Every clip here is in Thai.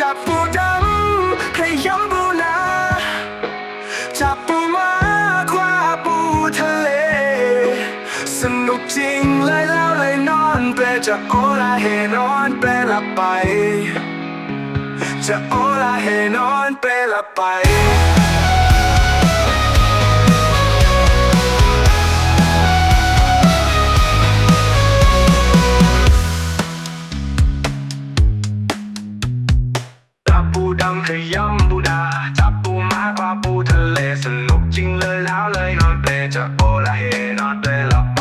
จับปูดำให้ย้ำปูนาจับปูมาคว้าปูทะเล สนุกจริงเลยแล้วเลยนอนเปลจะโอลาเฮนอนเปลหลับไป จะโอลาเฮนอนเปลหลับไปำขยำปูดา จับปูม้ากว่าปูทะเลสนุกจริงเลยแล้วเลยนอนเปลจะโอละเฮนอนเปลหลับไป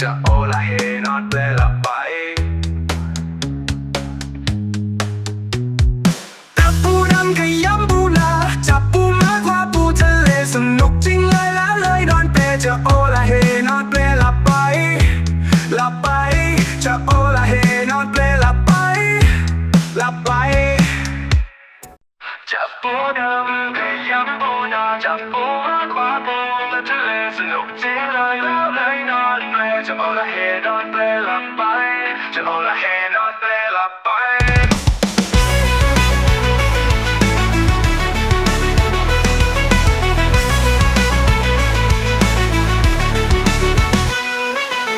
จะโอละเฮนอนเปลหลับไปจับปูดำขยำปูนาจับปูม้ากว่าปูทะเลสนุกจริงเลยแล้วเลยนอนเปลจะโอละเฮนอนเป จับปูดำขยำปูนาจับปูมากกว่าปูและทะเลสนุกจริงเลยแล้วเลยนอนเปลจะโอาละเฮนอนเปลหลับไป จะโอาละเฮนอนเปลหลับไป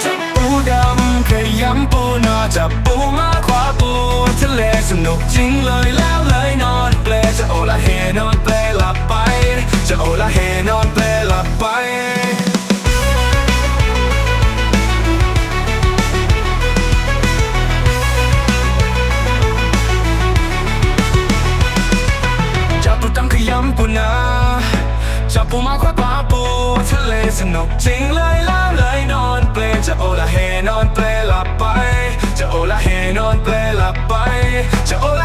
จับปูดำขยำปูนาจับปูมาขวาปูทะเลสนุกจริงเลยแล้ว ละเฮนอนเปลลับไป จะโอละเฮนอนเปลลับไปจับปูดำขยำปูนาจับปูมาขวาปลาปูทะเลสนุกจริงเลยแล้วเลยนอนเปลจะโอละเฮนอนเปลลับไป จะโอละเฮนอนเปลลับไปจะโอ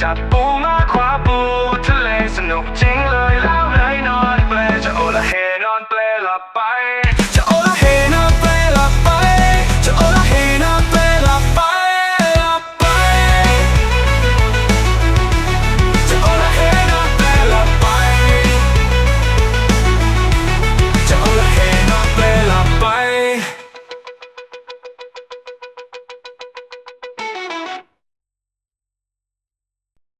จับปูมาคว้าปูทะเลสนุกจริงเลยแล้วเลยนอนเปลจะโอละเฮนอนเปลหลับไป